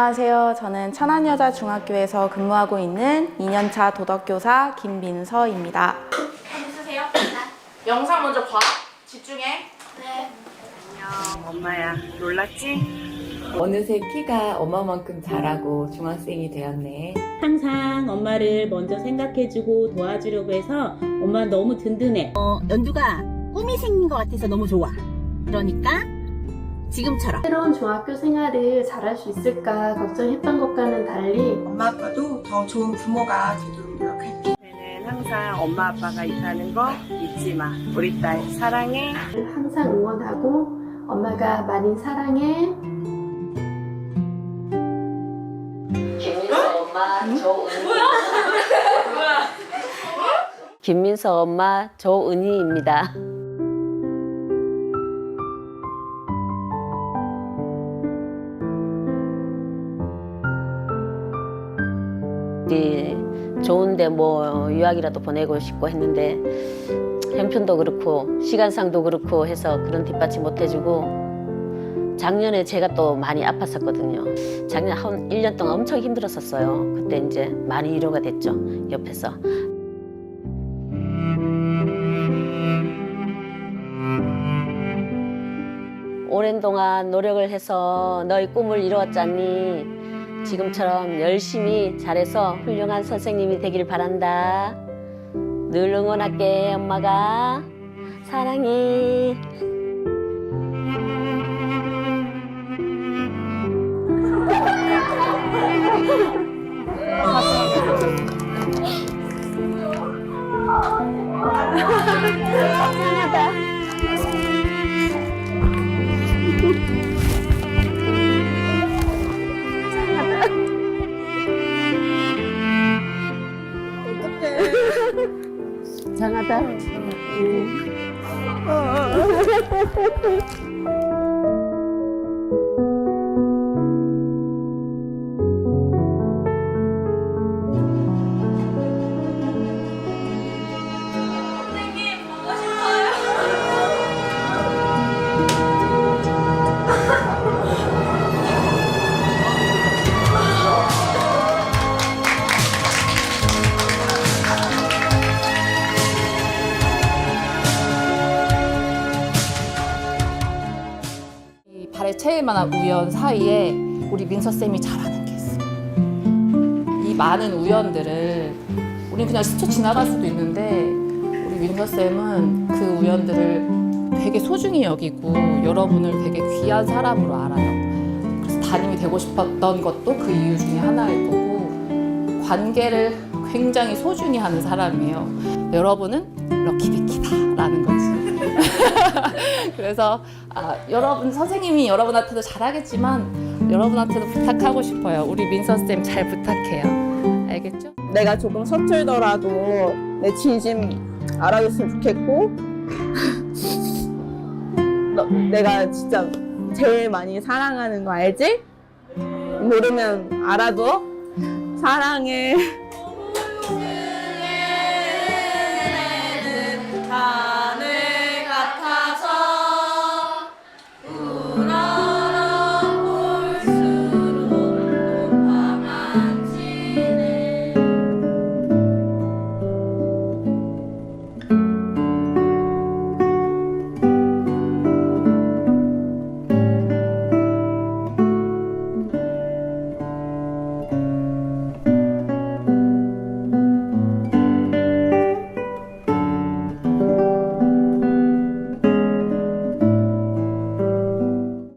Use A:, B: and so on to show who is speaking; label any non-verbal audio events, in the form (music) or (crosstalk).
A: 안녕하세요. 저는 천안여자중학교에서 근무하고 있는 2년차 도덕교사 김민서입니다.
B: 쓰세요. 영상 먼저 봐. 집중해.
C: 엄마야 놀랐지?
D: 어느새 키가 엄마만큼 자라고 중학생이 되었네.
E: 항상 엄마를 먼저 생각해주고 도와주려고 해서 엄마 너무 든든해.
F: 어, 연두가 꿈이 생긴 것 같아서 너무 좋아. 그러니까 지금처럼
G: 새로운 중학교 생활을 잘할 수 있을까 걱정했던 것과는 달리
H: 엄마 아빠도 더 좋은 부모가 되도록 노력할게.
C: 내는 항상 엄마 아빠가 있다는 거 잊지 마. 우리 딸 사랑해.
G: 항상 응원하고 엄마가 많이 사랑해.
I: 김민서 엄마 조은희 김민서 엄마 조은희입니다. 이 좋은데 뭐 유학이라도 보내고 싶고 했는데 형편도 그렇고 시간상도 그렇고 해서 그런 뒷받침 못 해주고 작년에 제가 또 많이 아팠었거든요. 작년 한 1년 동안 엄청 힘들었었어요. 그때 이제 많이 위로가 됐죠. 옆에서. 오랜 동안 노력을 해서 너의 꿈을 이루었잖니. 지금처럼 열심히 잘해서 훌륭한 선생님이 되길 바란다. 늘 응원할게, 엄마가. 사랑해. 이상하다.
A: 이 (laughs) 발에 채일 만한 우연 사이에 우리 민서 쌤이 잘하는 게 있어. 이 많은 우연들을 우리 그냥 스쳐 지나갈 수도 있는데 우리 민서 쌤은 그 우연들을 되게 소중히 여기고 여러분을 되게 귀한 사람으로 알아요. 그래서 담임이 되고 싶었던 것도 그 이유 중에 하나일 거고 관계를 굉장히 소중히 하는 사람이에요. 여러분은 럭키비키다라는 거지. (laughs) 그래서 아, 여러분 선생님이 여러분한테도 잘하겠지만 여러분한테도 부탁하고 싶어요. 우리 민서 쌤 잘 부탁해요. 알겠죠?
J: 내가 조금 서툴더라도 내 진심 알아줬으면 좋겠고 (laughs) 너, 내가 진짜 제일 많이 사랑하는 거 알지? 모르면 알아도 사랑해 (laughs)